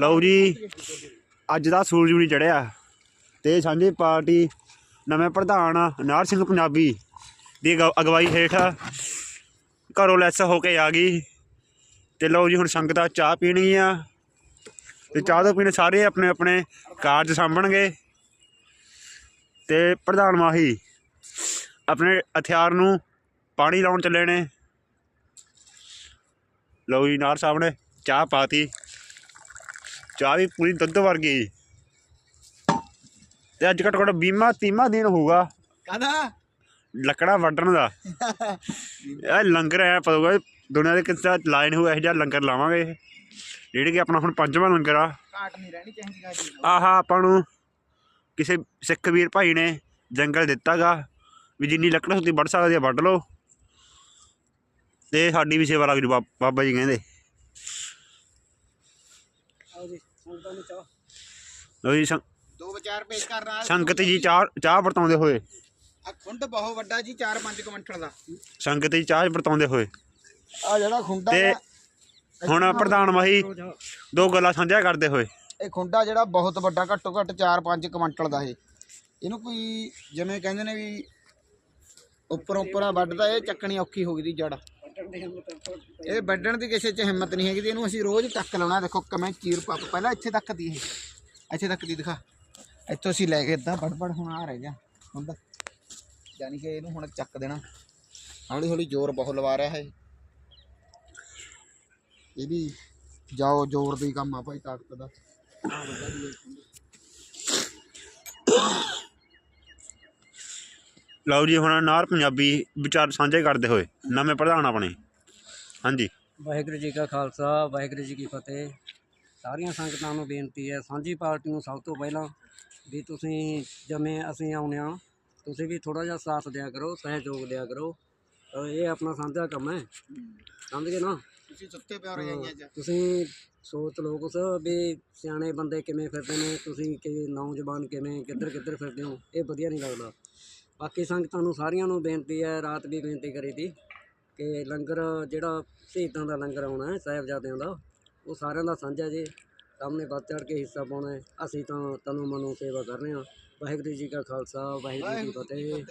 ਲਓ ਜੀ ਅੱਜ ਦਾ ਸੂਰਜ ਵੀ ਨਹੀਂ ਚੜਿਆ। ਤੇ ਸਾਂਝੀ ਪਾਰਟੀ ਨਵੇਂ ਪ੍ਰਧਾਨ ਨਾਰ ਸਿੰਘ ਪੰਜਾਬੀ ਦੀ ਅਗਵਾ- ਅਗਵਾਈ ਹੇਠ ਘਰੋਂ ਲੈਸ ਹੋ ਕੇ ਆ ਗਈ। ਤੇ ਲਓ ਜੀ ਹੁਣ ਸੰਗਤਾਂ ਚਾਹ ਪੀਣਗੀਆਂ ਤੇ ਚਾਹ ਤੋਂ ਪੀਣੇ ਸਾਰੇ ਆਪਣੇ ਆਪਣੇ ਕਾਰਜ ਸਾਂਭਣਗੇ। ਤੇ ਪ੍ਰਧਾਨ ਮਾਹੀ ਆਪਣੇ ਹਥਿਆਰ ਨੂੰ ਪਾਣੀ ਲਾਉਣ ਚੱਲੇ ਨੇ। ਲਓ ਜੀ ਨਾਰ ਸਾਹਿਬ ਨੇ ਚਾਹ ਪਾਤੀ। ਚਾਹ ਵੀ ਪੂਰੀ ਦੁੱਧ ਵਰਗੀ। ਤੇ ਅੱਜ ਘੱਟੋ ਘੱਟ 20ਵਾਂ 30ਵਾਂ ਦਿਨ ਹੋਊਗਾ। ਕਾਹਦਾ? ਲੱਕੜਾ ਵੱਢਣ ਦਾ। ਇਹ ਲੰਗਰ ਹੈ ਪਤਾ ਦੁਨੀਆ ਦੇ ਕਿਸੇ ਲਾਈਨ ਹੋਇਆ ਇਹ ਜਿਹਾ ਲੰਗਰ ਲਾਵਾਂਗੇ। ਜਿਹੜੇ ਕਿ ਆਪਣਾ ਹੁਣ ਪੰਜਵਾਂ ਲੰਗਰ ਆ। ਘਾਟ ਨਹੀਂ ਰਹਿਣੀ ਚਾਹੀਦੀ ਗਾਜੀ ਆਹਾ ਆਪਾਂ ਨੂੰ ਕਿਸੇ ਸਿੱਖ ਵੀਰ ਭਾਈ ਨੇ ਜੰਗਲ ਦਿੱਤਾਗਾ ਵੀ ਜਿੰਨੀ ਲੱਕੜ ਹੁੰਦੀ ਵੱਢ ਸਕਦੇ ਆ ਵੱਢ ਲਓ। ਤੇ ਸਾਡੀ ਵੀ ਸੇਵਾ ਲੱਗ ਜੂ ਬਾਬਾ ਜੀ ਕਹਿੰਦੇ। ਆਓ ਜੀ ਸੰਗਤਾਂ ਨੂੰ ਚਾਹ। ਲਓ ਜੀ ਦੋ ਵਿਚਾਰ ਪੇਸ਼ ਕਰ ਰਹਾ ਸੰਗਤ ਜੀ ਚਾਹ ਚਾਹ ਵਰਤਾਉਂਦੇ ਹੋਏ। ਆ ਖੁੰਡ ਬਹੁਤ ਵੱਡਾ ਜੀ 4-5 ਕੁਇੰਟਲ ਦਾ। ਸੰਗਤ ਜੀ ਚਾਹ ਵਰਤਾਉਂਦੇ ਹੋਏ। ਆ ਜਿਹੜਾ ਖੁੰਡਾ ਤੇ ਹੁਣ ਪ੍ਰਧਾਨ ਮਾਹੀ ਦੋ ਗੱਲਾਂ ਸਾਂਝਾ ਕਰਦੇ ਹੋਏ। ਇਹ ਖੁੰਡਾ ਜਿਹੜਾ ਬਹੁਤ ਵੱਡਾ ਘੱਟੋ ਘੱਟ 4-5 ਕੁਇੰਟਲ ਦਾ ਇਹ। ਇਹਨੂੰ ਕੋਈ ਜਿਵੇਂ ਕਹਿੰਦੇ ਨੇ ਵੀ ਉੱਪਰੋਂ ਉੱਪਰਾਂ ਵੱਢਦਾ ਇਹ ਚੱਕਣੀ ਔਖੀ ਹੋ ਗਈ ਦੀ ਜੜ। ਇਹ ਵੱਢਣ ਦੀ ਕਿਸੇ 'ਚ ਹਿੰਮਤ ਨਹੀਂ ਹੈਗੀ ਤੇ ਇਹਨੂੰ ਅਸੀਂ ਰੋਜ਼ ਟੱਕ ਲਾਉਣਾ। ਦੇਖੋ ਕਿਵੇਂ ਚੀਰ ਪੱਪ ਪਹਿਲਾਂ ਇੱਥੇ ਤੱਕ ਦੀ ਇਹ। ਇੱਥੇ ਤੱਕ ਦੀ ਦਿਖਾ। ਇੱਥੋਂ ਅਸੀਂ ਲੈ ਕੇ ਇਦਾਂ ਬੜਬੜ ਵੜ ਹੁਣ ਆ ਰਹਿ ਗਿਆ। ਹੁੰਦਾ ਯਾਨੀ ਕਿ ਇਹਨੂੰ ਹੁਣ ਚੱਕ ਦੇਣਾ। ਹੌਲੀ ਹੌਲੀ ਜ਼ੋਰ ਬਹੁਤ ਲਵਾ ਰਿਹਾ ਹੈ ਇਹ ਵੀ ਜਾਓ, ਜ਼ੋਰ ਦਾ ਕੰਮ ਆ ਭਾਈ ਤਾਕਤ ਦਾ। ਆਹ ਲਓ ਜੀ ਹੁਣ ਨਾਰ ਪੰਜਾਬੀ ਵਿਚਾਰ ਸਾਂਝੇ ਕਰਦੇ ਹੋਏ ਨਵੇਂ ਪ੍ਰਧਾਨ ਆਪਣੇ। ਹਾਂਜੀ। ਵਾਹਿਗੁਰੂ ਜੀ ਕਾ ਖਾਲਸਾ ਵਾਹਿਗੁਰੂ ਜੀ ਕੀ ਫਤਿਹ। ਸਾਰੀਆਂ ਸੰਗਤਾਂ ਨੂੰ ਬੇਨਤੀ ਹੈ ਸਾਂਝੀ ਪਾਰਟੀ ਨੂੰ ਸਭ ਤੋਂ ਪਹਿਲਾਂ ਵੀ ਤੁਸੀਂ ਜਿਵੇਂ ਅਸੀਂ ਆਉਂਦੇ ਹਾਂ ਤੁਸੀਂ ਵੀ ਥੋੜਾ ਜਿਹਾ ਸਾਥ ਦਿਆ ਕਰੋ ਸਹਿਯੋਗ ਦਿਆ ਕਰੋ। ਅਹ ਇਹ ਆਪਣਾ ਸਾਂਝਾ ਕੰਮ ਹੈ। ਸਮਝ ਗਏ ਨਾ? ਤੁਸੀਂ ਸੁੱਤੇ ਪਿਆ ਰਹੇ ਅੱਜ। ਤੁਸੀਂ ਸੋਚ ਲਓ ਕੁਛ ਵੀ ਸਿਆਣੇ ਬੰਦੇ ਕਿਵੇਂ ਫਿਰਦੇ ਨੇ ਤੁਸੀਂ ਕਿ ਨੌਜਵਾਨ ਕਿਵੇਂ ਕਿੱਧਰ ਕਿੱਧਰ ਫਿਰਦੇ ਹੋ ਇਹ ਵਧੀਆ ਨਹੀਂ ਲੱਗਦਾ। ਬਾਕੀ ਸੰਗਤਾਂ ਨੂੰ ਸਾਰੀਆਂ ਨੂੰ ਬੇਨਤੀ ਹੈ ਰਾਤ ਵੀ ਬੇਨਤੀ ਕਰੀ ਤੀ ਕਿ ਲੰਗਰ ਜਿਹੜਾ ਸ਼ਹੀਦਾਂ ਦਾ ਲੰਗਰ ਆਉਣਾ ਹੈ ਸਾਹਿਬਜ਼ਾਦਿਆਂ ਦਾ ਉਹ ਸਾਰਿਆਂ ਦਾ ਸਾਂਝਾ ਜੀ ਸਾਹਮਣੇ ਵੱਧ ਚੜ ਕੇ ਹਿੱਸਾ ਪਾਉਣਾ ਹੈ। ਅਸੀਂ ਤਾਂ ਤਨੋਂ ਮਨੋਂ ਸੇਵਾ ਕਰ ਰਹੇ ਹਾਂ। ਵਾਹਿਗੁਰੂ ਜੀ ਕਾ ਖਾਲਸਾ ਵਾਹਿਗੁਰੂ ਜੀ ਕੀ ਫਤਿਹ।